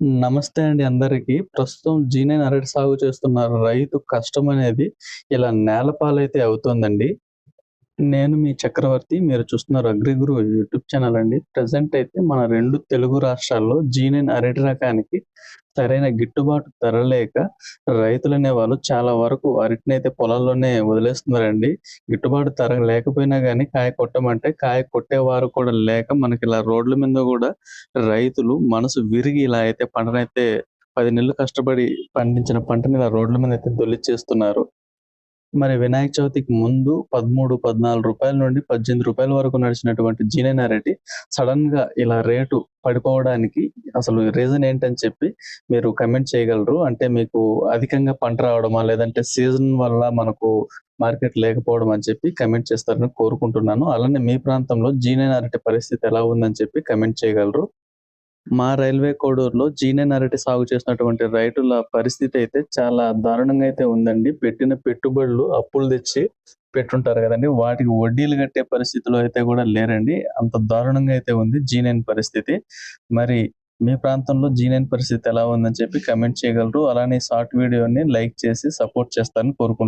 నమస్తే అండి అందరికీ. ప్రస్తుతం జీనైన్ అరటి సాగు చేస్తున్న రైతు కష్టం అనేది ఇలా నేలపాలైతే అవుతోందండి. నేను మీ చక్రవర్తి. మీరు చూస్తున్నారు అగ్రిగురు యూట్యూబ్ ఛానల్ అండి. ప్రజెంట్ అయితే మన రెండు తెలుగు రాష్ట్రాల్లో జీనైన్ అరటి రకానికి సరైన గిట్టుబాటు ధర లేక రైతులనేవాళ్ళు చాలా వరకు అరటినైతే పొలాల్లోనే వదిలేస్తున్నారండి. గిట్టుబాటు ధర లేకపోయినా కానీ కాయ కొట్టమంటే కాయ కొట్టేవారు కూడా లేక మనకి ఇలా రోడ్ల మీద కూడా రైతులు మనసు విరిగి ఇలా అయితే పంటనైతే పది నెలలు కష్టపడి పండించిన పంటని ఇలా రోడ్ల మీద అయితే దొల్లిచ్చేస్తున్నారు. మరి వినాయక చవితికి ముందు పదమూడు పద్నాలుగు రూపాయల నుండి పద్దెనిమిది రూపాయల వరకు నడిచినటువంటి జీనైన్ సడన్గా ఇలా రేటు పడిపోవడానికి అసలు రీజన్ ఏంటని చెప్పి మీరు కమెంట్ చేయగలరు. అంటే మీకు అధికంగా పంట రావడమా? లేదంటే సీజన్ వల్ల మనకు మార్కెట్ లేకపోవడం అని చెప్పి కమెంట్ చేస్తారని కోరుకుంటున్నాను. అలానే మీ ప్రాంతంలో జీనైన్ పరిస్థితి ఎలా ఉందని చెప్పి కమెంట్ చేయగలరు. మా రైల్వే కోడూరులో జీనైన్ అరటి సాగు చేసినటువంటి రైతుల పరిస్థితి అయితే చాలా దారుణంగా అయితే ఉందండి. పెట్టిన పెట్టుబడులు అప్పులు తెచ్చి పెట్టుంటారు కదండి వాటికి వడ్డీలు కట్టే పరిస్థితిలో అయితే కూడా లేరండి. అంత దారుణంగా అయితే ఉంది జీనైన్ పరిస్థితి. మరి మీ ప్రాంతంలో జీనైన్ పరిస్థితి ఎలా ఉందని చెప్పి కమెంట్ చేయగలరు. అలానే షార్ట్ వీడియోని లైక్ చేసి సపోర్ట్ చేస్తారని కోరుకుంటున్నాను.